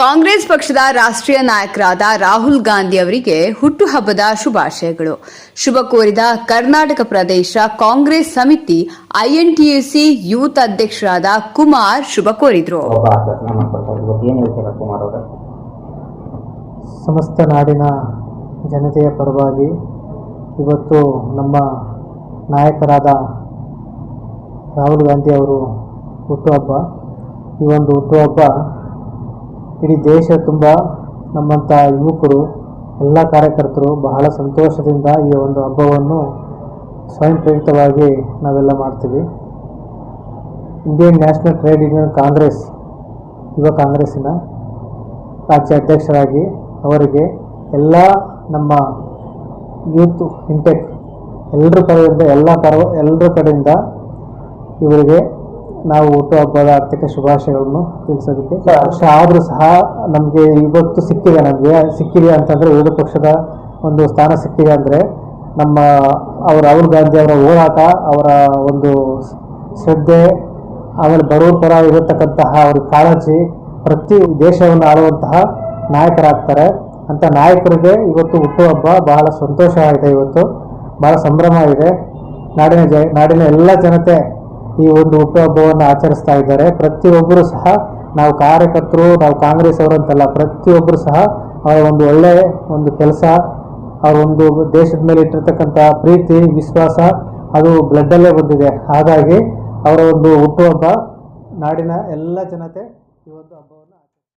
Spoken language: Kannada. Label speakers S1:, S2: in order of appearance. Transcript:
S1: ಕಾಂಗ್ರೆಸ್ ಪಕ್ಷದ ರಾಷ್ಟ್ರೀಯ ನಾಯಕರಾದ ರಾಹುಲ್ ಗಾಂಧಿ ಅವರಿಗೆ ಹುಟ್ಟುಹಬ್ಬದ ಶುಭಾಶಯಗಳು. ಶುಭ ಕೋರಿದ ಕರ್ನಾಟಕ ಪ್ರದೇಶ ಕಾಂಗ್ರೆಸ್ ಸಮಿತಿ ಐಎನ್ಟಿಯುಸಿ ಯೂತ್ ಅಧ್ಯಕ್ಷರಾದ ಕುಮಾರ್ ಶುಭ ಕೋರಿದ್ರು.
S2: ಸಮಸ್ತ ನಾಡಿನ ಜನತೆಯ ಪರವಾಗಿ ಇವತ್ತು ನಮ್ಮ ನಾಯಕರಾದ ರಾಹುಲ್ ಗಾಂಧಿ ಅವರು ಹುಟ್ಟುಹಬ್ಬ. ಈ ಒಂದು ಹುಟ್ಟುಹಬ್ಬ ಇಡೀ ದೇಶ ತುಂಬ ನಮ್ಮಂಥ ಯುವಕರು, ಎಲ್ಲ ಕಾರ್ಯಕರ್ತರು ಬಹಳ ಸಂತೋಷದಿಂದ ಈ ಒಂದು ಹಬ್ಬವನ್ನು ಸ್ವಯಂ ಪ್ರೇರಿತವಾಗಿ ನಾವೆಲ್ಲ ಮಾಡ್ತೀವಿ. Indian National Trade Union Congress, ಯುವ ಕಾಂಗ್ರೆಸ್ಸಿನ ರಾಜ್ಯ ಅಧ್ಯಕ್ಷರಾಗಿ ಅವರಿಗೆ ಎಲ್ಲ ನಮ್ಮ ಯೂತ್ ಇಂಟೆಕ್ ಎಲ್ಲರ ಕಡೆಯಿಂದ ಎಲ್ಲ ಕಡೆ ಎಲ್ಲರ ಕಡೆಯಿಂದ ಇವರಿಗೆ ನಾವು ಹುಟ್ಟುಹಬ್ಬದ ಆರ್ಥಿಕ ಶುಭಾಶಯಗಳನ್ನು ತಿಳಿಸೋದಕ್ಕೆ. ವರ್ಷ ಆದರೂ ಸಹ ನಮಗೆ ಇವತ್ತು ಸಿಕ್ಕಿದೆ ನಮಗೆ. ಸಿಕ್ಕಿದೆ ಅಂತಂದರೆ ವಿರೋಧ ಪಕ್ಷದ ಒಂದು ಸ್ಥಾನ ಸಿಕ್ಕಿದೆ ಅಂದರೆ ನಮ್ಮ ಅವರ ರಾಹುಲ್ ಗಾಂಧಿ ಅವರ ಹೋರಾಟ ಅವರ ಒಂದು ಶ್ರದ್ಧೆ ಆಮೇಲೆ ಬಡವರ ಪರ ಇರತಕ್ಕಂತಹ ಅವ್ರ ಕಾಳಜಿ ಪ್ರತಿ ದೇಶವನ್ನು ಆಳುವಂತಹ ನಾಯಕರಾಗ್ತಾರೆ. ಅಂತ ನಾಯಕರಿಗೆ ಇವತ್ತು ಹುಟ್ಟುಹಬ್ಬ ಬಹಳ ಸಂತೋಷ ಇದೆ ಇವತ್ತು. ಬಹಳ ಸಂಭ್ರಮ ಇದೆ. ನಾಡಿನ ಜ ನಾಡಿನ ಎಲ್ಲ ಜನತೆ ಈ ಒಂದು ಹುಟ್ಟುಹಬ್ಬವನ್ನು ಆಚರಿಸ್ತಾ ಇದ್ದಾರೆ. ಪ್ರತಿಯೊಬ್ಬರು ಸಹ ನಾವು ಕಾರ್ಯಕರ್ತರು, ನಾವು ಕಾಂಗ್ರೆಸ್ ಅವರು ಅಂತಲ್ಲ ಪ್ರತಿಯೊಬ್ಬರು ಸಹ ಅವರ ಒಂದು ಒಳ್ಳೆಯ ಒಂದು ಕೆಲಸ, ಅವ್ರ ಒಂದು ದೇಶದ ಮೇಲೆ ಇಟ್ಟಿರ್ತಕ್ಕಂಥ ಪ್ರೀತಿ, ವಿಶ್ವಾಸ, ಅದು ಬ್ಲಡ್ಡಲ್ಲೇ ಬಂದಿದೆ. ಹಾಗಾಗಿ ಅವರ ಒಂದು ಹುಟ್ಟುಹಬ್ಬ ನಾಡಿನ ಎಲ್ಲ ಜನತೆ ಈ ಒಂದು ಹಬ್ಬ